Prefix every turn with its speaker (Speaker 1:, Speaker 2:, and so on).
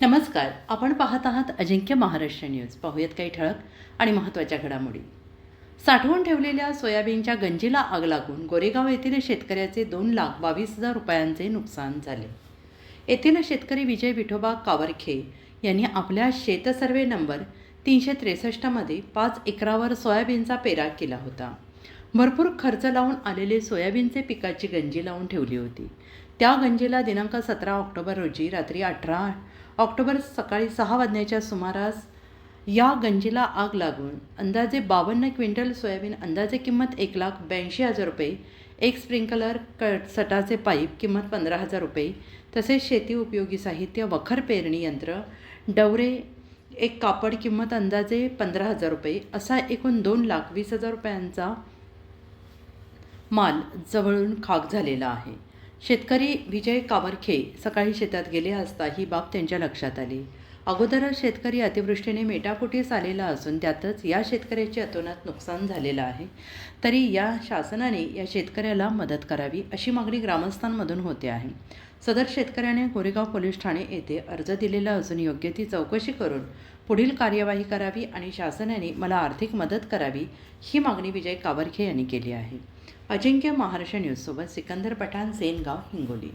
Speaker 1: नमस्कार आपण पाहत आहात अजिंक्य महाराष्ट्र न्यूज. पाहूयात काही ठळक आणि महत्त्वाच्या घडामोडी. साठवून ठेवलेल्या सोयाबीनच्या गंजीला आग लागून गोरेगाव येथील शेतकऱ्याचे दोन लाख बावीस हजार रुपयांचे नुकसान झाले. येथील शेतकरी विजय विठोबा कावरखे यांनी आपल्या शेतसर्वे नंबर तीनशे त्रेसष्टमध्ये पाच एकरावर सोयाबीनचा पेरा केला होता. भरपूर खर्च लावून आलेले सोयाबीनचे पिकाची गंजी लावून ठेवली होती. त्या गंजीला दिनांक सतरा ऑक्टोबर रोजी रात्री अठरा ऑक्टोबर सकाळी सहा वाजण्याच्या सुमारास या गंजीला आग लागून अंदाजे बावन्न क्विंटल सोयाबीन अंदाजे किंमत एक लाख ब्याऐंशी हजार रुपये एक स्प्रिंकलर कटसटाचे पाईप किंमत पंधरा हजार रुपये तसेच शेती उपयोगी साहित्य वखर पेरणी यंत्र डवरे एक कापड किंमत अंदाजे पंधरा हजार रुपये असा एकूण दोन लाख वीस हजार रुपयांचा माल जवळून खाक झालेला आहे. शेतकरी विजय कावरखे सकाळी शेतात गेले असता ही बाब त्यांच्या लक्षात आली. अगोदरच शेतकरी अतिवृष्टीने मेटाकुटीस आलेला असून त्यातच या शेतकऱ्याचे अतोनात नुकसान झालेलं आहे. तरी या शासनाने या शेतकऱ्याला मदत करावी अशी मागणी ग्रामस्थांमधून होते आहे. सदर शेतकऱ्याने कोरेगाव पोलीस ठाणे येथे अर्ज दिलेला असून योग्य ती चौकशी करून पुढील कार्यवाही करावी आणि शासनाने मला आर्थिक मदत करावी ही मागणी विजय कावरखे यांनी केली आहे. अजिंक्य महाराष्ट्र न्यूजसोबत सिकंदर पठाण सेनगाव हिंगोली.